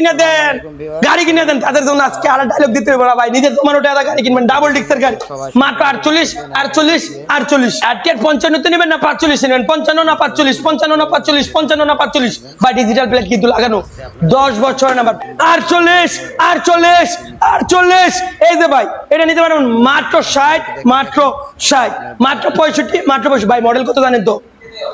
কিনে দেন। গাড়ি কিনে দেন তাদের জন্য আজকে আর ডায়লগ দিতে হবে। ভাই নিজের তোমার ওটা গাড়ি কিনবেন ডাবল ডিক্সের গাড়ি। মাত্র আটচল্লিশ আটচল্লিশ আটচল্লিশ। পঞ্চান্নতে নেবেন না পাঁচচল্লিশ নেবেন। পঞ্চান্ন না পাঁচচল্লিশ পঞ্চান্ন না পাঁচচল্লিশ পঞ্চান্ন না পাঁচচল্লিশ। বা ডিজিটাল প্লেট কিন্তু লাগানো। দশ বছর নাম্বার আটচল্লিশ আটচল্লিশ আটচল্লিশ। এই যে ভাই এটা নিতে পারবেন মাত্র ষাট মাত্র ষাট মাত্র পঁয়ষট্টি মাত্র পঁয়ষট্টি। ভাই মডেল কত জানেন তো?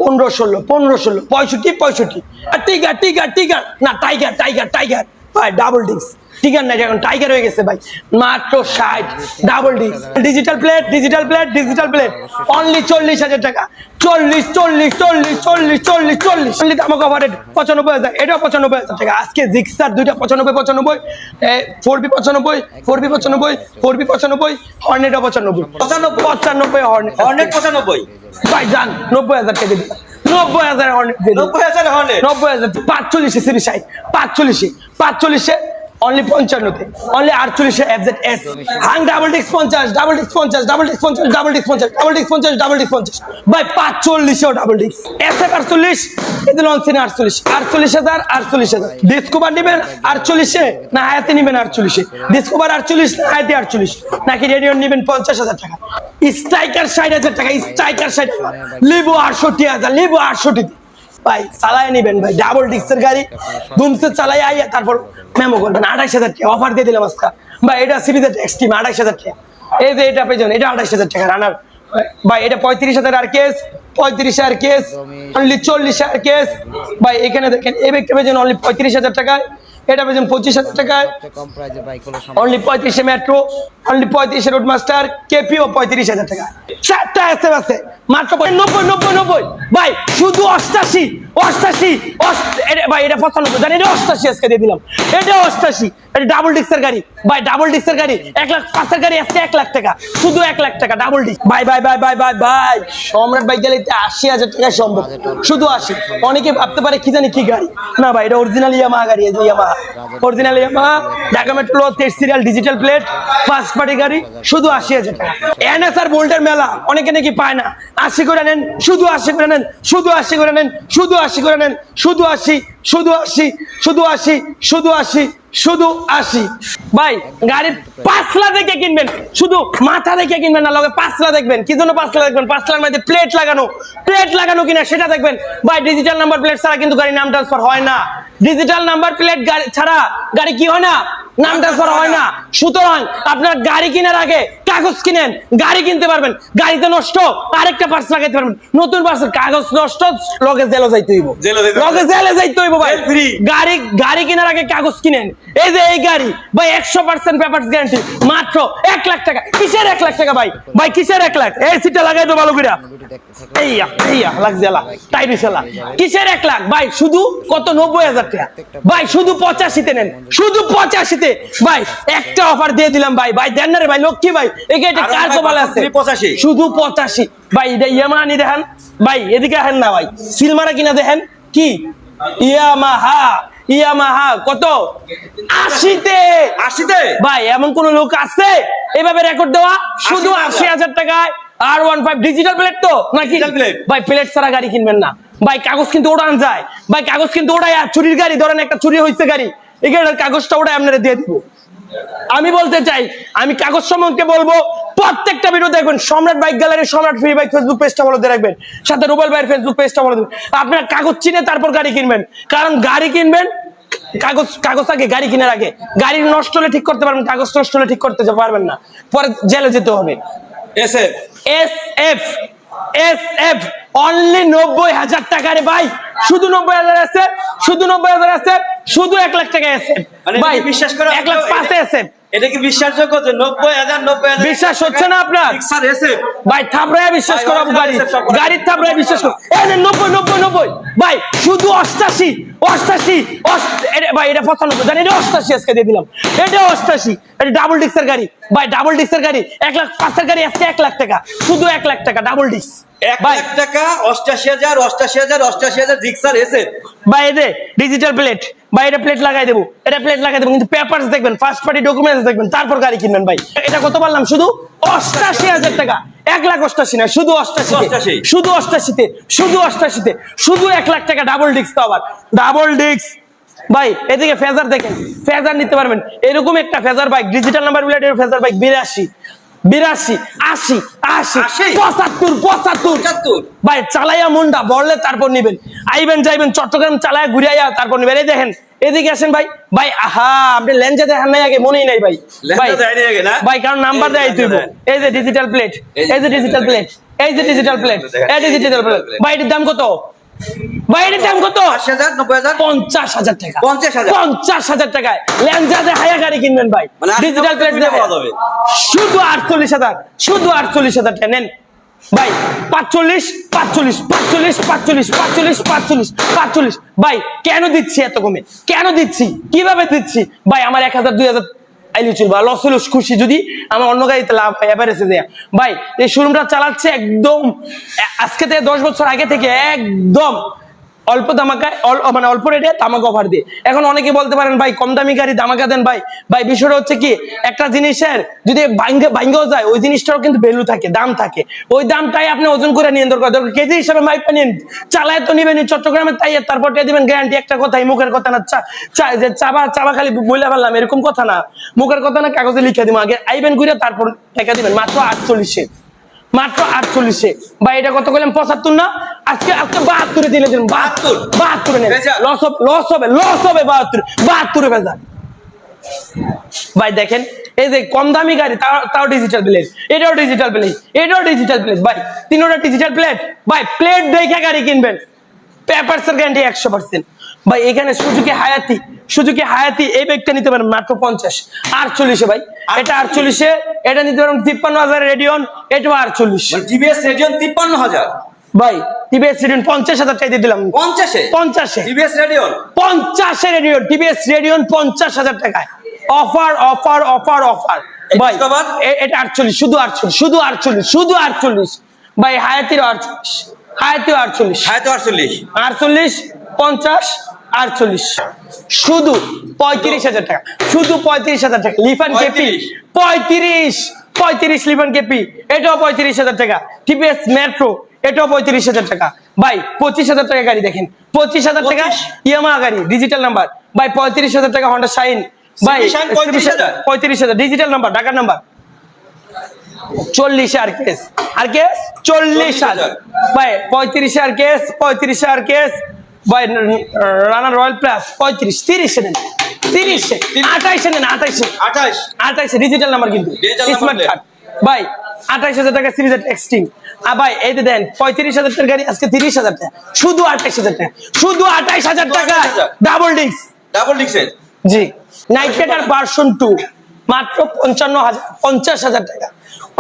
পনেরো ষোলো পনেরো ষোলো, পঁয়ষট্টি পঁয়ষট্টি। আর টিগার টিগার টিগার না টাইগার টাইগার টাইগার ভাই ডাবল ডিস্ক টিগার না, এখন টাইগার হয়ে গেছে, ভাই। মাত্র ষাট double disc digital plate digital plate digital plate only চল্লিশ হাজার টাকা। চল্লিশ চল্লিশ চল্লিশ চল্লিশ চল্লিশ চল্লিশ। চল্লিশ আমাকে অফারেড পঁচানব্বই হাজার। এটাও পঁচানব্বই হাজার। টাকা আজকে জিক্সার দুইটা পঁচানব্বই পঁচানব্বই ফোর বি পঁচানব্বই ফোর বি পঁচানব্বই ফোর বি পঁচানব্বই হর্নেটও পঁচানব্বই। পঁচানব্বই। পঁচানব্বই হর্নেট হর্নেট পঁচানব্বই। ভাই যান নব্বই হাজার টাকা দিলাম। নব্বই হাজার হর্নেট নব্বই হাজার হর্নেট নব্বই হাজার পাঁচচল্লিশে সিরি সাইড পাঁচচল্লিশে পাঁচচল্লিশে অনলি পঞ্চান্নতে অনলি আটচল্লিশে FZ S Hang double disc পঞ্চাশ ডাবল ডিস্ক পঞ্চাশ ডাবল ডিস্ক পঞ্চাশ ডাবল ডিস্ক পঞ্চাশ ডাবল ডিস্ক পঞ্চাশ ডাবল ডিস্ক পঞ্চাশ। ভাই, পাঁচচল্লিশেও ডাবল ডিস্ক এস এফ আটচল্লিশ, এতে লঞ্চিন আটচল্লিশ। আটচল্লিশ হাজার আটচল্লিশ হাজার। ডিসকোভার নেবেন আটচল্লিশে, না হায়াতে নেবেন আটচল্লিশে। ডিসকোভার আটচল্লিশ, না হায়াতে আটচল্লিশ। নাকি রেডিও নেবেন পঞ্চাশ হাজার টাকা। স্ট্রাইকার ষাট হাজার টাকা স্ট্রাইকার ষাট লিবো আটষট্টি হাজার, লিবো আটষট্টি ভাই, চালায় নিবেন ভাই ডাবল ডিক্সের গাড়ি ধুমসে চালাই আইয়া তারপর মেমো করবেন। আঠাইশ হাজার টাকা অফার দিয়ে দিলাম আজকে। ভাই, এটা সিরিজের এক্সট্রিম আঠাইশ হাজার টাকা। এই যে এটা পেয়েছেন এটা আঠাইশ হাজার টাকা রানার ভাই, এটা পঁয়ত্রিশ হাজার আর কেস পঁয়ত্রিশ হাজার কেস অনলি চল্লিশ হাজার কেস ভাই, এখানে দেখেন, এই ব্যাগটা পেয়েছেন অনলি পঁয়ত্রিশ হাজার টাকায় এটা পেয়েছেন পঁচিশ হাজার টাকায়। অনলি পঁয়ত্রিশে মেট্রো অনলি পঁয়ত্রিশে রোড মাস্টার কেপিও পঁয়ত্রিশ হাজার টাকা চারটা আসতে আছে, মাত্র নব্বই নব্বই নব্বই। ভাই, শুধু অষ্টাশি। অষ্টাশি ভাই, এটা জানি এটা অষ্টাশি আজকে দিয়ে দিলাম। এটা অষ্টাশি, এটা ডাবল ডিস্কের গাড়ি। ভাই ডাবল ডিস্কের গাড়ি, এক লাখ পাঁচের গাড়ি আজকে এক লাখ টাকা, শুধু এক লাখ টাকা ডাবল ডিস্ক ভাই ভাই ভাই ভাই ভাই ভাই, সম্রাট আশি হাজার টাকা সম্ভব। শুধু আশি। অনেকে ভাবতে পারে কি জানি কি গাড়ি। না ভাই, এটা অরিজিনাল ইয়ামাহা গাড়ি, এই যে Yamaha original Yamaha Dhaka metro তেইশ serial digital plate first party গাড়ি, শুধু আশি হাজার টাকা। এনএসআর বোল্টের মেলা, অনেকে নাকি পায় না। আশি করে নেন, শুধু আশি করে নেন, শুধু আশি করে নেন, শুধু আশি করে নেন। শুধু আশি শুধু আশি শুধু আশি শুধু আশি শুধু আশি। ভাই গাড়ি পাঁচলা দেখে কিনবেন। শুধু মাথা দেখে কিনবেন না, লগে পাঁচলা দেখবেন। কি জন্য পাঁচলা দেখবেন? পাঁচলার মধ্যে প্লেট লাগানো। প্লেট লাগানো কিনা সেটা দেখবেন। ভাই ডিজিটাল নাম্বার প্লেট ছাড়া কিন্তু গাড়ি নাম ট্রান্সফার হয় না। ডিজিটাল নাম্বার প্লেট গাড়ি ছাড়া গাড়ি কি হয় না? নাম ট্রান্সফার হয় না। সুতরাং আপনার গাড়ি কেনার আগে কাগজ কিনেন গাড়ি কিনতে পারবেন। গাড়িতে নষ্ট আরেকটা পার্স লাগাইতে পারবেন। নতুন পার্সেল কাগজ নষ্ট লগে জেলে যাইতে হইব। লগে জেলে যাইতে হইব ভাই। গাড়ি গাড়ি কেনার আগে কাগজ কিনেন। এই যে এই গাড়ি ভাই একশো পার্সেন্ট পেপারস গ্যারান্টি মাত্র এক লাখ টাকা। কিসের এক লাখ টাকা ভাই? ভাই কিসের এক লাখ? এই সিটটা লাগাই ভালো করে এইয়া এইয়া লাগজেলা কিসের এক লাখ? ভাই শুধু কত? নব্বই হাজার টাকা। ভাই শুধু পঁচাশিতে নেন। শুধু পঁচাশিতে। ভাই একটা অফার দিয়ে দিলাম ভাই। ভাই দেন না রে ভাই লক্ষ্মী ভাই একে এটা কার কপালে আছে। 85 শুধু পঁচাশি। ভাই এটা ইয়ামানি দেখেন। ভাই এদিকে আহেন না ভাই। সিলমারা কিনা দেখেন। কি? ইয়ামাহা। ইয়ামাহা কত? আশিতে। আশিতে? ভাই এমন কোন লোক আছে? এভাবে রেকর্ড দেওয়া? শুধু। আশি হাজার টাকায় আর ওয়ান ফাইভ ডিজিটাল প্লেট তো নাকি। ভাই প্লেট ছাড়া গাড়ি কিনবেন না। ভাই কাগজ কিন্তু ওড়ান যায়। ভাই কাগজ কিন্তু আর চুরির গাড়ি ধরেন একটা চুরি হয়েছে গাড়ি। এখানে কাগজটা ওটা আপনারা দিয়ে দিব। আমি বলতে চাই আমি কাগজ সম্বন্ধে বলব প্রত্যেকটা ভিডিও দেখবেন Samrat bike gallery Samrat free bike Facebook পেজটা ফলো দিয়ে রাখবেন সাথে রুবেল ভাইয়ের ফেসবুক পেজটা ফলো দেবেন আপনারা কাগজ চিনে তারপর গাড়ি কিনবেন কারণ গাড়ি কিনবেন কাগজ কাগজ আগে গাড়ি কেনার আগে। গাড়ি নষ্ট হলে ঠিক করতে পারবেন কাগজ নষ্ট হলে ঠিক করতে পারবেন না। পরে জেলে যেতে হবে। এসে S F S F only নব্বই হাজার টাকা রে ভাই। শুধু নব্বই হাজার আছে শুধু নব্বই হাজার আছে। শুধু এক লাখ টাকা আছে মানে ভাই বিশ্বাস করা এক লাখ পাঁচে আছে এটা কি বিশ্বাসযোগ্য যে নব্বই হাজার নব্বই হাজার বিশ্বাস হচ্ছে না আপনার? ভাই থাপড়ায় বিশ্বাস original গাড়ি। হিসেব গাড়ির থাপড়ায় বিশ্বাস করো। এই নেন, নব্বই নব্বই নব্বই। ভাই শুধু অষ্টাশি ভাই এটা পঁচানব্বই জানি এটা অষ্টাশি আজকে দিয়ে দিলাম। এটা অষ্টাশি এটা ডাবল ডিস্কের গাড়ি। ভাই ডাবল ডিস্কের গাড়ি এক লাখ পাঁচের গাড়ি আজকে এক লাখ টাকা। শুধু এক লাখ টাকা ডাবল ডিস্ক এক লাখ টাকা অষ্টাশি হাজার অষ্টাশি হাজার অষ্টাশি হাজার এসে এতে ডিজিটাল প্লেট এটা প্লেট লাগাই দেবো। এটা প্লেট লাগাই দেবো কিন্তু পেপারস দেখবেন ফার্স্ট পার্টি ডকুমেন্টস দেখবেন তারপর গাড়ি কিনবেন ভাই। এটা কত পারলাম? শুধু অষ্টাশি হাজার টাকা। এক লাখ অষ্টাশি না শুধু অষ্টাশি। শুধু অষ্টাশিতে শুধু অষ্টাশিতে। শুধু এক লাখ টাকা ডাবল ডিস্ক তো আবার। ডাবল ডিস্ক ভাই এদিকে ফেজার দেখেন। ফেজার নিতে পারবেন। এরকম একটা ফেজার বাইক ডিজিটাল নাম্বার প্লেটের ফেজার বাইক বিরাশি। বিরাশি আশি আশি? পঁচাত্তর পঁচাত্তর। ভাই চালাইয়া মুন্ডা বললে তারপর নিবেন। আইবেন যাইবেন চট্টগ্রাম চালায়া ঘুরিয়া তারপর নিবেন। এই দেখেন এদিকে আসেন ভাই। ভাই আহা আপনি লেঞ্জে দেখেন নাই আগে মনেই নাই ভাই। ভাই কারণ নাম্বার দেয় তুই এই যে ডিজিটাল প্লেট এই যে ডিজিটাল প্লেট এই যে ডিজিটাল প্লেট এই যে ডিজিটাল প্লেট ভাই এটার দাম কত? এটার দাম কত? পঞ্চাশ হাজার টাকা। পঞ্চাশ হাজার। টাকায় হায়া গাড়ি কিনবেন ভাই। মানে ডিজিটাল প্লেট যাবে। শুধু আটচল্লিশ হাজার শুধু আটচল্লিশ হাজার টাকা নেন। ভাই পাঁচচল্লিশ পাঁচচল্লিশ পাঁচচল্লিশ পাঁচচল্লিশ পাঁচচল্লিশ পাঁচচল্লিশ পাঁচচল্লিশ। ভাই কেন দিচ্ছি এত কমে? কেন দিচ্ছি? কীভাবে দিচ্ছি? ভাই আমার এক হাজার দুই হাজার আইলি চলবা লস হলে খুশি যদি আমার অন্য গাড়িতে লাভ হয় এভারেজে দেয়া। ভাই, এই শোরুমটা চালাচ্ছে একদম আজকে থেকে দশ বছর আগে থেকে একদম অল্প দামাকায় মানে অল্প রেটে দামাকা অফার দিয়ে। এখন অনেকে বলতে পারেন, ভাই, কম দামি গাড়ি দামাকা দেন ভাই। ভাই, বিষয়টা হচ্ছে কি, একটা জিনিসের যদি ভাঙ্গে ভাঙ্গেও যায়, ওই জিনিসটারও কিন্তু ভ্যালু থাকে, দাম থাকে। ওই দামটাই আপনি ওজন করে নিয়ে দরকার দরকার কেজি হিসাবে মাইপা নিন চালায় তো নিবেন চট্টগ্রামে, তাই তারপর দিবেন গ্যারান্টি একটা কথাই, মুখের কথা না, চা চা যে চাবা চাবা খালি বইলে পারলাম এরকম কথা না। মুখের কথা না, কাগজে লিখে দিব আগে আইবেন ঘুরে, তারপর টাকা দিবেন, মাত্র আটচল্লিশে। মাত্র আটচল্লিশে। বা এটা কত করলাম? পঁচাত্তর না? আজকে আজকে বাহাত্তরে দিলে দিন বাহাত্তর? বাহাত্তরে ভেজাল। লস হবে লস হবে লস হবে বাহাত্তর। বাহাত্তরে ভেজাল। ভাই দেখেন এই যে কম দামি গাড়ি তাও তাও ডিজিটাল প্লেট এটাও ডিজিটাল প্লেট এটাও ডিজিটাল প্লেট ভাই তিনোটা ডিজিটাল প্লেট ভাই প্লেট দেখে গাড়ি কিনবেন। পেপারসের গ্যারান্টি একশো পার্সেন্ট ভাই এখানে সুজুকি হায়াতি সুজুকি হায়াতি এই ব্যাগটা নিতে পারেন মাত্র পঞ্চাশ। আটচল্লিশে ভাই এটা আটচল্লিশে এটা নিতে পারেন তিপ্পান্ন হাজার রেডিয়ন এটাও আটচল্লিশ। মানে টিভিএস রেডিয়ন তিপ্পান্ন হাজার। ভাই টিভিএস রেডিয়ন পঞ্চাশ হাজার টাকা দিয়ে দিলাম। পঞ্চাশে? পঞ্চাশে। TVS Radeon? পঞ্চাশে রেডিয়ন টিভিএস রেডিয়ন পঞ্চাশ হাজার টাকায়। Offer offer offer offer. ভাই এটা আটচল্লিশ শুধু আটচল্লিশ শুধু আটচল্লিশ শুধু আটচল্লিশ। ভাই হায়াতির আটচল্লিশ হায়াতিও আটচল্লিশ। হ্যাঁ আটচল্লিশ। আটচল্লিশ পঞ্চাশ আটচল্লিশ। শুধু পঁয়ত্রিশ হাজার টাকা। শুধু পঁয়ত্রিশ হাজার টাকা। লিফান কেপি। 35 পঁয়ত্রিশ। পঁয়ত্রিশ লিফান কেপি। এটাও পঁয়ত্রিশ হাজার টাকা। TPS metro. এটাও পঁয়ত্রিশ হাজার টাকা। ভাই পঁচিশ হাজার টাকা গাড়ি দেখেন। পঁচিশ হাজার টাকা 25 ইয়ামা গাড়ি ডিজিটাল নাম্বার ভাই পঁয়ত্রিশ হাজার টাকা হন্ডা সাইন ভাই Shine 35,000 পঁয়ত্রিশ হাজার। ডিজিটাল নাম্বার ঢাকার নাম্বার চল্লিশ আর কেস আর কেস চল্লিশ হাজার। ভাই পঁয়ত্রিশ আর কেস পঁয়ত্রিশ আর কেস ভাই রানার রয়্যাল প্লাস পঁয়ত্রিশ তিরিশে নেন। তিরিশে আঠাইশে নেন আঠাইশে আঠাশ আঠাইশে। ডিজিটাল নাম্বার কিন্তু। স্মার্ট। কার্ড ভাই আঠাইশ হাজার টাকা সিরিজ এক্সটিং আর ভাই এই দেন পঁয়ত্রিশ হাজার টাকার গাড়ি আজকে তিরিশ হাজার টাকা। শুধু আঠাইশ হাজার টাকা। শুধু আঠাইশ হাজার টাকা। ডাবল ডিস্ক ডাবল ডিক্সের জি। নাইট্রেটার ভার্সন টু মাত্র পঞ্চান্ন হাজার পঞ্চাশ হাজার টাকা।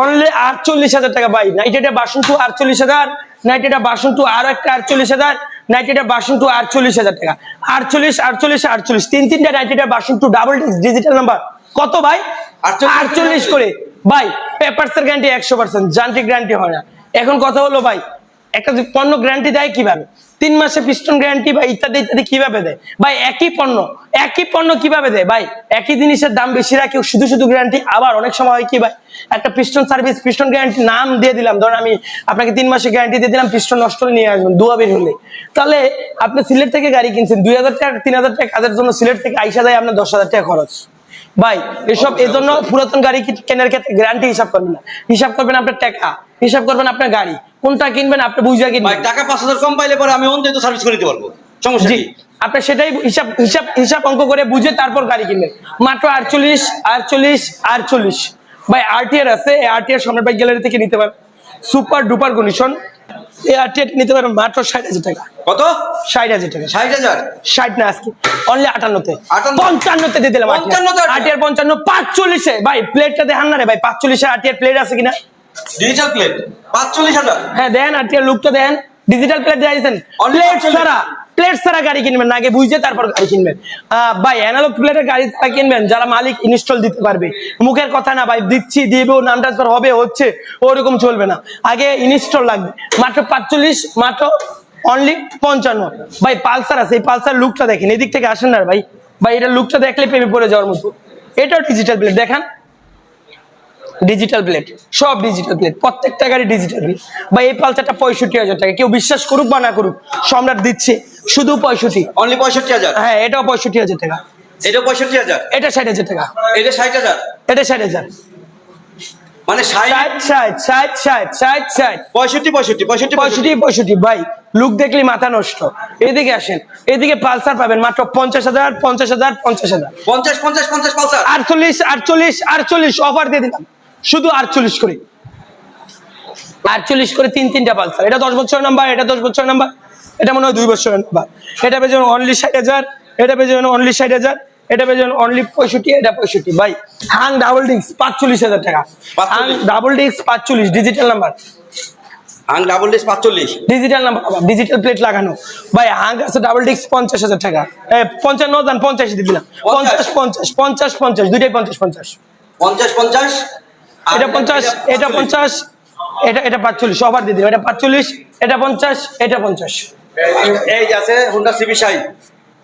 অনলি আটচল্লিশ হাজার টাকা ভাই। নাইট্রেটার ভার্সন টু আটচল্লিশ হাজার। নাইট্রেটার ভার্সন টু আরও একটা আটচল্লিশ হাজার। নাইট্রেটার বাসন টু আটচল্লিশ হাজার টাকা। আটচল্লিশ আটচল্লিশ আটচল্লিশ। তিন তিনটা নাইট্রেটার বাসন টু ডাবল ডিজিটাল নাম্বার কত ভাই? আটচল্লিশ করে। ভাই পেপারসের গ্যারান্টি একশো পার্সেন্ট যান্ত্রিক গ্যারান্টি হয় না। এখন কথা হলো ভাই একটা যে পণ্য গ্যারান্টি দেয় কীভাবে? তিন মাসে পিস্টন গ্যারান্টি বা ইত্যাদি ইত্যাদি কীভাবে দেয়? ভাই, একই পণ্য। একই পণ্য কীভাবে দেয়? ভাই, একই জিনিসের দাম বেশি রাখে শুধু শুধু গ্যারান্টি আবার অনেক সময় হয় কি ভাই, একটা পিস্টন সার্ভিস পিস্টন গ্যারান্টি নাম দিয়ে দিলাম। ধরুন আমি আপনাকে তিন মাসে গ্যারান্টি দিয়ে দিলাম পিস্টন নষ্ট হলে নিয়ে আসবেন, দুয়া বের হলে। তাহলে আপনি সিলেট থেকে গাড়ি কিনছেন, দুই হাজার টাকা, তিন হাজার টাকা কাজের জন্য সিলেট থেকে আইসা দেয় আপনার দশ হাজার টাকা খরচ। ভাই এসব এই জন্য পুরাতন গাড়ি কেনার ক্ষেত্রে গ্যারান্টি হিসাব করবেন না। হিসাব করবেন আপনার টাকা হিসাব করবেন আপনার গাড়ি। কোনটা কিনবেন আপনি বুঝা ভাই কিনবেন টাকা পাঁচ হাজার কম পাইলে পরে আমি অন্য সার্ভিস করে দিতে পারব। সমস্যা জি আপনি সেটাই হিসাব হিসাব হিসাব অঙ্ক করে বুঝে তারপর গাড়ি কিনবেন। মাত্র আটচল্লিশ আটচল্লিশ আটচল্লিশ। ভাই আরটিআর আছে আরটিআর সামনের বাইক গ্যালারি থেকে নিতে পারেন। সুপার ডুপার কন্ডিশন নিতে মাত্র ষাট হাজার টাকা। কত? ষাট হাজার টাকা। ষাট হাজার? ষাট না আজকে অনলি আটান্নতে। 58 পঞ্চান্নতে দিয়ে দিলাম 55 তে আটিয়ার পঞ্চান্ন পাঁচচল্লিশে। ভাই প্লেটটা দেখান না রে ভাই পাঁচচল্লিশে আটিয়ার প্লেট আছে কিনা? ডিজিটাল প্লেট পাঁচচল্লিশ হাজার? হ্যাঁ দেন আটিয়ার লুকটা দেন। ডিজিটাল প্লেট দিয়েছেন Only প্লেট 45 ছাড়া প্লেট ছাড়া গাড়ি কিনবেন আগে বুঝে তারপর গাড়ি কিনবেন। ভাই অ্যানালগ প্লেটের গাড়ি তারা কিনবেন যারা মালিক ইনস্টল দিতে পারবে। মুখের কথা না ভাই দিচ্ছি দিব নাম ট্রান্সফার হবে হচ্ছে ওরকম চলবে না। আগে ইনস্টল লাগবে। মাত্র পাঁচচল্লিশ মাত্র অনলি পঞ্চান্ন। ভাই পালসার আছে এই পালসার লুকটা দেখেন এদিক থেকে আসেন না ভাই। ভাই এটা লুকটা দেখলে প্রেমে পড়ে যাওয়ার মতো। এটাও ডিজিটাল প্লেট দেখান। ডিজিটাল প্লেট সব ডিজিটাল প্লেট প্রত্যেকটা গাড়ি ডিজিটাল প্লেট বা এই পালসারটা পঁয়ষট্টি হাজার টাকা কেউ বিশ্বাস করুক বা না করুক সম্রাট দিচ্ছে শুধু পঁয়ষট্টি। অনলি পঁয়ষট্টি হাজার? হ্যাঁ এটাও পঁয়ষট্টি হাজার টাকা। এটা পঁয়ষট্টি হাজার? এটা ষাট হাজার টাকা। এটা ষাট হাজার? এটা ষাট হাজার। মানে ষাট? ষাট ষাট ষাট ষাট ষাট ষাট। পঁয়ষট্টি পঁয়ষট্টি পঁয়ষট্টি পঁয়ষট্টি পঁয়ষট্টি। ভাই লুক দেখলে মাথা নষ্ট। এদিকে আসেন এদিকে পালসার পাবেন মাত্র পঞ্চাশ হাজার পঞ্চাশ হাজার পঞ্চাশ হাজার। পঞ্চাশ পঞ্চাশ পঞ্চাশ পালসার? আটচল্লিশ আটচল্লিশ আটচল্লিশ অফার দিয়ে দিলাম। শুধু আটচল্লিশ করে। আটচল্লিশ করে তিন তিনটা পালসার। এটা দশ বছর নাম্বার এটা দশ বছর নাম্বার এটা মনে হয় দুই বছরের নাম্বার এটা পেয়ে যাবেন অনলি ষাট হাজার এটা পেয়ে যাবেন অনলি ষাট হাজার এটা পেয়ে যাবেন অনলি পঁয়ষট্টি এটা পঁয়ষট্টি। ভাই হাং ডাবল ডিস্ক পাঁচচল্লিশ হাজার টাকা। হাং ডাবল ডিস্ক পাঁচচল্লিশ ডিজিটাল নাম্বার আং ডাবল পাঁচচল্লিশ। ডিজিটাল নাম্বার ডিজিটাল প্লেট লাগানো। ভাই হাং আছে ডাবল ডিস্ক পঞ্চাশ হাজার টাকা। পঞ্চান্ন দান পঞ্চাশ দিয়ে দিলাম। পঞ্চাশ পঞ্চাশ পঞ্চাশ পঞ্চাশ দুইটাই পঞ্চাশ পঞ্চাশ। পঞ্চাশ পঞ্চাশ। এটা পঞ্চাশ এটা পঞ্চাশ এটা এটা পাঁচচল্লিশ অফার দিয়ে দিলাম এটা পাঁচচল্লিশ এটা পঞ্চাশ এটা পঞ্চাশ। এই আছে হুন্ডা সিবি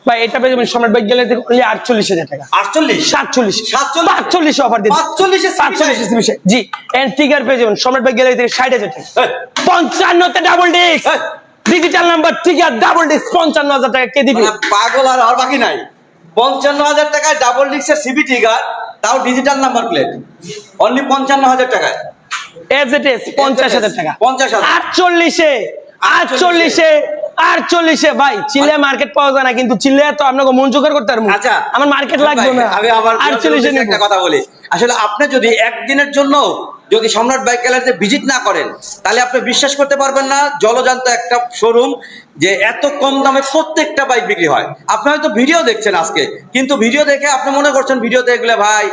ভাই এটা পেয়ে যাবেন সম্রাট বাইক গেলে থেকে আটচল্লিশ হাজার টাকা। আটচল্লিশ? সাতচল্লিশ। সাতচল্লিশ? Offer CBI? জি এন্ড টিকার পেয়ে যাবেন সম্রাট বাইক গেলে থেকে ষাট হাজার টাকা। পঞ্চান্নতে ডাবল ডিস্ক ডিজিটাল নাম্বার টিকার ডাবল ডিস্ক পঞ্চান্ন হাজার টাকা কে দিবে? মানে পাগল আর বাকি নাই। পঞ্চান্ন হাজার টাকায় ডাবল ডিক্সের সিবি টিগার তাও ডিজিটাল নাম্বার প্লেট অনলি পঞ্চান্ন হাজার টাকায়। এজ ইট ইজ পঞ্চাশ হাজার টাকা। পঞ্চাশ হাজার। আটচল্লিশে আটচল্লিশে আটচল্লিশে। ভাই চিল্লে মার্কেট পাওয়া যায় না কিন্তু চিল্লে তো আপনাকে মন জোগাড় করতে পারব। আচ্ছা। আমার মার্কেট লাগবে না। আমি আবার আটচল্লিশে একটা কথা বলি। আসলে আপনি যদি একদিনের জন্য যদি সম্রাট বাইক গ্যালারিতে ভিজিট না করেন, তাহলে আপনি বিশ্বাস করতে পারবেন না, জলজান্ত একটা শোরুম যে এত কম দামে প্রত্যেকটা বাইক বিক্রি হয়। আপনি হয়তো ভিডিও দেখছেন আজকে, কিন্তু ভিডিও দেখে আপনি মনে করছেন ভিডিওতে এগুলো ভাই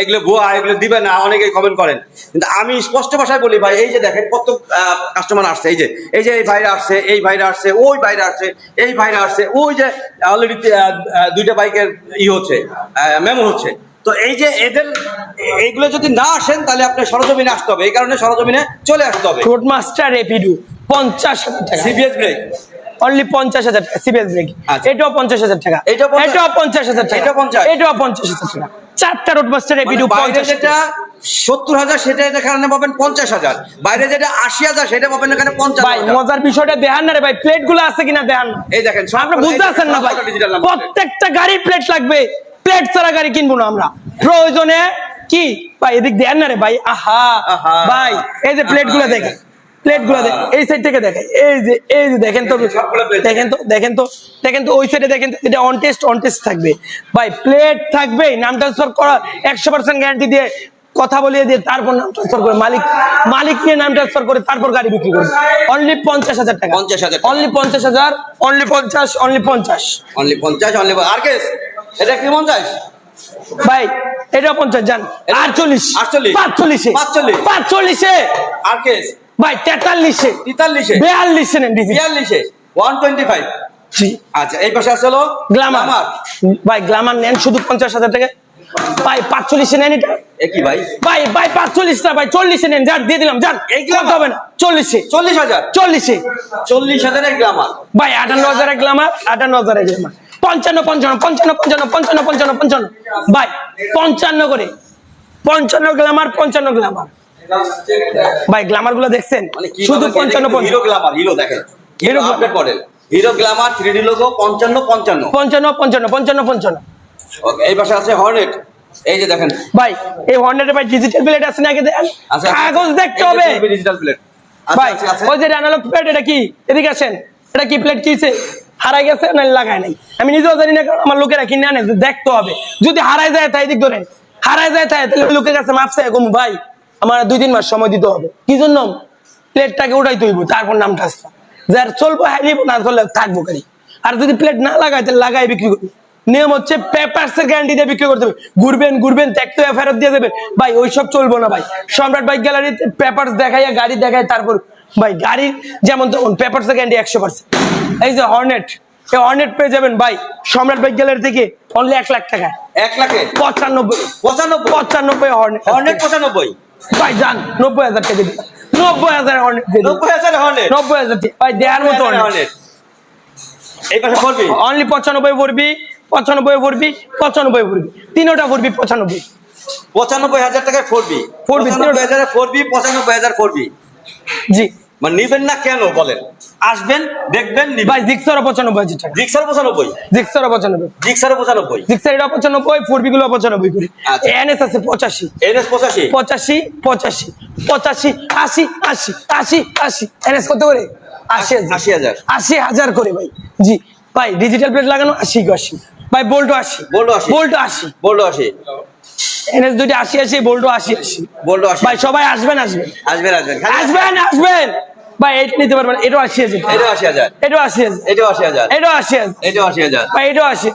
এগুলো ভুয়া, এগুলো দিবে না, অনেকেই কমেন্ট করেন। কিন্তু আমি স্পষ্ট ভাষায় বলি ভাই, এই যে দেখেন কত কাস্টমার আসছে, এই যে এই যে এই ভাইরা আসছে, এই ভাইরা আসছে, ওই ভাইরা আসছে, এই ভাইরা আসছে, ওই যে অলরেডি দুইটা বাইকের ই হচ্ছে মেমো হচ্ছে। তো এই যে এদের এইগুলো যদি না আসেন তাহলে আপনি সরজমিনে আসতে হবে। এই কারণে সরজমিনে চলে আসতে হবে। রোড মাস্টার রেপিডু পঞ্চাশ হাজার টাকা। সিবিএস ব্রেক অনলি পঞ্চাশ হাজার টাকা সিবিএস ব্রেক আচ্ছা। এটাও পঞ্চাশ হাজার টাকা। এটাও পঞ্চাশ? হাজার টাকা। এটাও পঞ্চাশ? হাজার টাকা। চারটা রোড মাস্টার রেপিডু মানে পঞ্চাশ সত্তর হাজার সেটা এখানে পাবেন পঞ্চাশ হাজার। বাইরে যেটা আশি হাজার সেটা পাবেন এখানে পঞ্চাশ ভাই মজার বিষয়টা দেখান না রে ভাই প্লেটগুলো আছে কিনা দেখান। এই দেখেন আপনি বুঝতে পারছেন না ভাই? প্রত্যেকটা গাড়ি প্লেট লাগবে। প্লেট ছাড়া গাড়ি কিনবো না আমরা। প্রয়োজনে কি? ভাই এদিক দেন না রে ভাই। আহা। ভাই এই যে প্লেটগুলো দেখেন। প্লেটগুলো এই সাইড থেকে দেখেন। এই যে এই যে দেখেন তো দেখেন তো দেখেন তো দেখেন তো ওই সাইডে দেখেন এটা অন টেস্ট অন টেস্ট থাকবে। ভাই প্লেট থাকবে নাম ট্রান্সফার করা একশো পার্সেন্ট গ্যারান্টি দিয়ে কথা বলিয়ে দিয়ে তারপর নাম ট্রান্সফার করে মালিক মালিক নিয়ে নাম ট্রান্সফার করে তারপর গাড়ি বিক্রি করবে। অনলি পঞ্চাশ হাজার টাকা। 50,000 টাকা। অনলি পঞ্চাশ হাজার অনলি পঞ্চাশ অনলি পঞ্চাশ। অনলি পঞ্চাশ অনলি আর কেস এটা কি পঞ্চাশ? ভাই এটা পঞ্চাশ যান এটা- আটচল্লিশ। আটচল্লিশ। পাঁচচল্লিশে। পাঁচচল্লিশ। পাঁচচল্লিশে। আর কেস ভাই তেতাল্লিশে। তেতাল্লিশে। বিয়াল্লিশে নেন বিয়াল্লিশে। ওয়ান টোয়েন্টি ফাইভ আচ্ছা এই পাশে আসলো গ্লামার। ভাই গ্লামার নেন শুধু পঞ্চাশ হাজার টাকা। ভাই পাঁচচল্লিশে নেন এটা। একই ভাই? ভাই ভাই পাঁচচল্লিশটা ভাই চল্লিশে নেন। যান দিয়ে দিলাম যান এই গ্লামার? করতে হবে না চল্লিশে। চল্লিশ হাজার। চল্লিশে। চল্লিশ হাজারের গ্লামার। ভাই আটান্ন হাজার গ্লামার আটান্ন হাজার গ্লামার। পঞ্চান্ন পঞ্চান্ন পঞ্চান্ন পঞ্চান্ন পঞ্চান্ন পঞ্চান্ন পঞ্চান্ন। ভাই পঞ্চান্ন করে। পঞ্চান্ন গ্লামার পঞ্চান্ন গ্লামার ভাই গ্লামারগুলো দেখছেন? মানে শুধু পঞ্চান্ন হিরো পঞ্চান্ন। গ্লামার হিরো দেখেন। Hero update model Hero Glamour three D logo পঞ্চান্ন পঞ্চান্ন। পঞ্চান্ন পঞ্চান্ন পঞ্চান্ন পঞ্চান্ন। ওকে এই পাশে আছে হর্নেট এই যে দেখেন। ভাই এই হন্ড্রেড ভাই ডিজিটাল প্লেট আছে নাকি দেখেন? আচ্ছা কাগজ দেখতে হবে। ডিজিটাল প্লেট ভাই আছে ওই যে অ্যানালগ প্লেট এটা কি? এদিকে আসেন। এটা কি প্লেট কিছে হারাই গেছে না লাগায় নাই? আমি নিজেও জানি না আমার লোকেরা কিনে আনে দেখতে হবে। যদি হারাই যায়, তাই দিক ধরেন। হারাই যায়, তাই। তাহলে লোকের কাছে মাপছে কম, ভাই, আমার দুই তিন মাস সময় দিতে হবে। কি জন্য? প্লেটটাকে উঠাই তৈব তারপর নাম ট্রান্সফার যার চলবো হ্যাঁ নিবো, না চললে থাকব গাড়ি আর যদি প্লেট না লাগায়, তাহলে লাগাই বিক্রি করব। নিয়ম হচ্ছে পেপারস এর গ্যারান্টি দিয়ে বিক্রি করতে হবে। ঘুরবেন ঘুরবেন দেখতে ফেরত দিয়ে দেবেন ভাই, ওইসব চলবো না, ভাই। সম্রাট বাইক গ্যালারিতে পেপারস দেখাইয়া, গাড়ি দেখায় তারপর, ভাই, গাড়ির যেমন তখন পেপারস এর গ্যারান্টি একশো পার্সেন্ট এই যে হর্নেট এই হর্নেট পেয়ে যাবেন ভাই সম্রাট বাইক গ্যালারি থেকে অনলি এক লাখ টাকা। এক লাখে? পঁচানব্বই। পঁচানব্বই? পঁচানব্বই হর্নেট হর্নেট পঁচানব্বই? ভাই যান নব্বই হাজার টাকা দিন নব্বই হাজার হর্নেট। নব্বই হাজার হর্নেট নব্বই হাজার ভাই দেওয়ার মতো হর্নেট এই পাশে করবি অনলি পঁচানব্বই পড়বি পঁচানব্বই পড়বি পঁচানব্বই পড়বি। তিনোটা পড়বি পঁচানব্বই। পঁচানব্বই হাজার টাকায় ফোর বি 4B পঁচানব্বই হাজার ফোর বি পঁচানব্বই হাজার ফোর বি জি। মানে নিবেন না কেন বলেন? আসবেন দেখবেন ভাই জিক্সারও পঁচানব্বই হাজার টাকা। জিক্সার পঁচানব্বই? জিক্সারও পঁচানব্বই। জিক্সারও পঁচানব্বই? জিক্সার এটা পঁচানব্বই ফোর বি গুলো পঁচানব্বই করে। এনএস আছে পঁচাশি। এনএস পঁচাশি? পঁচাশি পঁচাশি পঁচাশি আশি আশি আশি আশি। এনএস কত করে? আশি আশি হাজার। আশি হাজার। করে ভাই। জি ভাই ডিজিটাল প্লেট লাগানো আশি আশি। ভাই বোল্টো আশি। বোল্টো আশি। বোল্টো আশি। বলল আশি। এনএস দুটি আশি আশি বোল্টো আশি আশি। বলল আশি। ভাই সবাই আসবেন আসবেন। আসবেন আসবেন। আসবেন আসবেন। ভাই এইটা নিতে পারবেন এটাও আশি হাজার। এটাও আশি হাজার। এটাও আশি হাজার। এটাও আশি হাজার। এটাও আশি হাজার। এটাও আশি হাজার। ভাই এটাও আশি।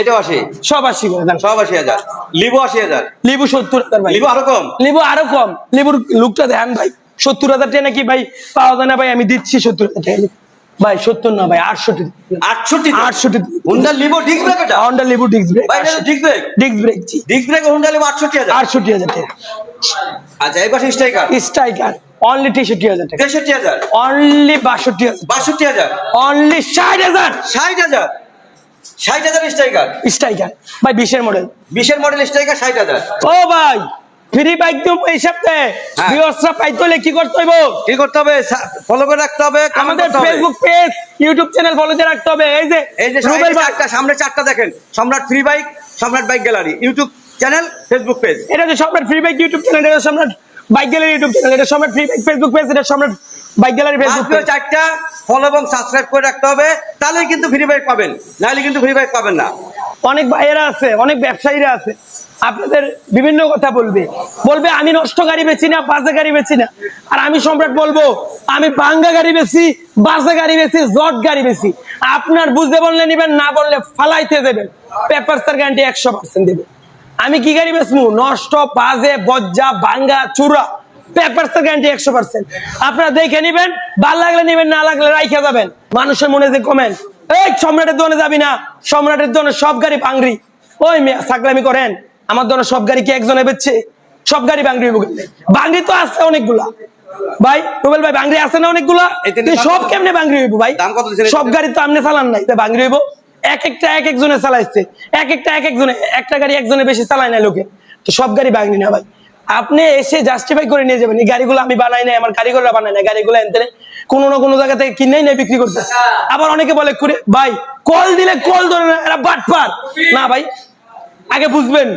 এটাও আশি। সব আশি করে দেন সব আশি হাজার। লিবো আশি হাজার। লিবু সত্তর হাজার ভাই লিবো আরও কম। লিবু আরও কম। লিবুর লুকটা দেন ভাই। সত্তর হাজার টাকা নাকি ভাই পাওয়া যায় না ভাই আমি দিচ্ছি সত্তর হাজার টাকা। ভাই সত্তর না ভাই আটষট্টি। আটষট্টি আটষট্টি হুন্ডা লিবো ডিস্ক ব্রেক এটা? হন্ডা লিবু ডিস্ক ব্রেক ভাই এটা ডিস্ক ব্রেক ডিস্ক ব্রেক জি। ডিস্ক ব্রেক হুন্ডা লিবো আটষট্টি হাজার। আটষট্টি হাজার টাকা। আচ্ছা এই পাশে স্ট্রাইকার স্ট্রাইকার অনলি তেষট্টি হাজার টাকা। তেষট্টি হাজার। অনলি বাষট্টি হাজার। বাষট্টি হাজার। অনলি ষাট হাজার। ষাট হাজার। ষাট হাজার স্ট্রাইকার স্ট্রাইকার ভাই বিশের মডেল বিশের মডেল স্ট্রাইকার ষাট হাজার। ও ভাই ফ্রি বাইক দিও এই সপ্তাহে। হ্যাঁ। পাইতে হলে কি করতে হইব? কি করতে হবে? ফলো করে রাখতে হবে আমাদের Facebook page YouTube channel follow দিয়ে রাখতে হবে। এই যে এই যে চারটা সামনে চারটা দেখেন Samrat free bike Samrat bike gallery YouTube channel Facebook page এটা হচ্ছে সম্রাট ফ্রি বাইক ইউটিউব চ্যানেল এটা Samrat bike gallery YouTube channel এটা সম্রাট ফ্রি বাইক ফেসবুক পেজ এটা সম্রাট বাইক গ্যালারি ফেসবুক মাত্র চারটা ফলো এবং সাবস্ক্রাইব করে রাখতে হবে তাহলেই কিন্তু ফ্রি বাইক পাবেন নাহলে কিন্তু ফ্রি বাইক পাবেন না। অনেক ভাইয়েরা আছে অনেক ব্যবসায়ীরা আছে। আপনাদের বিভিন্ন কথা বলবে। বলবে, আমি নষ্ট গাড়ি বেচি না, বাজে গাড়ি বেচি না। আর আমি সম্রাট বলব, আমি বাঙ্গা গাড়ি বেছি বাজে গাড়ি বেচি, জট গাড়ি বেচি। আপনার বুঝতে বললে নিবেন, না বললে ফালাইতে দেবেন। পেপার সার গ্যারান্টি একশো পার্সেন্ট দেবে। আমি কি গাড়ি বেচমু? নষ্ট, বাজে, বজ্জা, বাঙ্গা চূড়া পেপার সার গ্যারান্টি একশো পার্সেন্ট আপনারা দেখে নিবেন, ভালো লাগলে নিবেন, না লাগলে রাইখে যাবেন। মানুষের মনে যে কমেন্ট এই, সম্রাটের দোকানে যাবি না। সম্রাটের দোকানে সব গাড়ি পাংরি ওই মেয়ে, সাকলামি করেন। আমার দোকানে সব গাড়ি কি একজনে বেচছে? সব গাড়ি বাংরি বাংরি তো আছে অনেকগুলা। ভাই রুবেল ভাই বাংরি আছে না অনেকগুলা? সব? কেমনে বাংরি হইব ভাই? সব গাড়ি তো আপনি চালান নাই। বাংরি হইব? এক একটা এক একজনে চালাইছে। এক একটা এক একজনে একটা গাড়ি একজনে বেশি চালায় না লোকে। তো সব গাড়ি বাংরি না ভাই। আপনি এসে জাস্টিফাই করে নিয়ে যাবেন। এই গাড়িগুলো আমি বানাই নাই আমার কারিগররা বানাই না গাড়িগুলো এনতে কোনো না কোনো জায়গা থেকে কিনেই নাই বিক্রি করতেছে। আবার অনেকে বলে ভাই কল দিলে কল ধরে না এরা বাটপার। না ভাই আগে বুঝবেন।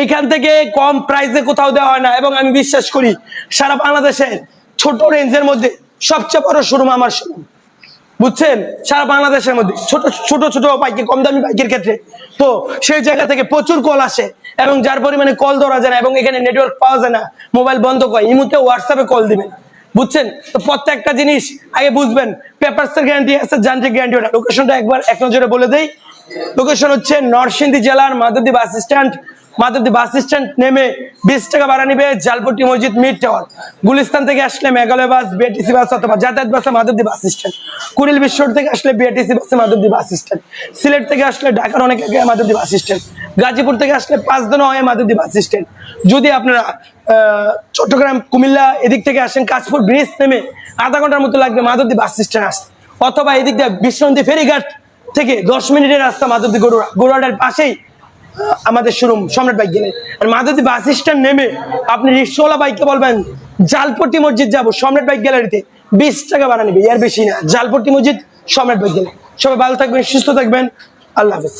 এইখান থেকে কম প্রাইসে কোথাও দেওয়া হয় না এবং আমি বিশ্বাস করি সারা বাংলাদেশের ছোট রেঞ্জের মধ্যে সবচেয়ে বড় শোরুম আমার শোরুম বুঝছেন? সারা বাংলাদেশের মধ্যে ছোট ছোট ছোট বাইকে কম দামি বাইকের ক্ষেত্রে। তো সেই জায়গা থেকে প্রচুর কল আসে এবং যার পরিমাণে কল ধরা যায় না এবং এখানে নেটওয়ার্ক পাওয়া যায় না মোবাইল বন্ধ করে, ইমুতে হোয়াটসঅ্যাপে কল দিবেন। বুঝছেন? তো প্রত্যেকটা জিনিস আগে বুঝবেন পেপারসের গ্যারান্টি আছে, যান্ত্রিক গ্যারান্টি ওটা। লোকেশনটা একবার এক নজরে বলে দেই। লোকেশন হচ্ছে নরসিংদী জেলার Madhabdi bus stand Madhabdi bus stand নেমে বিশ টাকা ভাড়া নিবে জালপট্টি মসজিদ মিড টাওয়ার। গুলিস্তান থেকে আসলে মেঘালয় বাস বিআরটিসি বাস অথবা যাতায়াত বাসে মাধবদী বাস স্ট্যান্ড। কুড়িল বিশ্বর থেকে আসলে বিআরটিসি বাসে মাধবদী বাস স্ট্যান্ড। সিলেট থেকে আসলে ঢাকার অনেক আগে মাধবদী বাস স্ট্যান্ড। গাজীপুর থেকে আসলে পাঁচ দিনও হয় মাধবদী বাস স্ট্যান্ড। যদি আপনারা চট্টগ্রাম, কুমিল্লা এদিক থেকে আসেন, কাশপুর ব্রিজ নেমে আধা ঘণ্টার মতো লাগবে মাধবদী বাস স্ট্যান্ড আসতে। অথবা এদিক দিয়ে বিশ্বন্তি ফেরিঘাট থেকে দশ মিনিটের রাস্তা মাধবদী গরুড়া। গরুড়াটার পাশেই আমাদের শোরুম সম্রাট বাইক গেলে। আর মাধবদী বাস স্ট্যান্ড নেমে আপনি রিক্সাওয়ালা বাইককে বলবেন, জালপট্টি মসজিদ যাব, সম্রাট বাইক গ্যালারিতে। বিশ টাকা বাড়া নেবে, এর বেশি না, জালপট্টি মসজিদ, সম্রাট বাইক গেলে। সবাই ভালো থাকবেন, সুস্থ থাকবেন, আল্লাহ হাফিজ।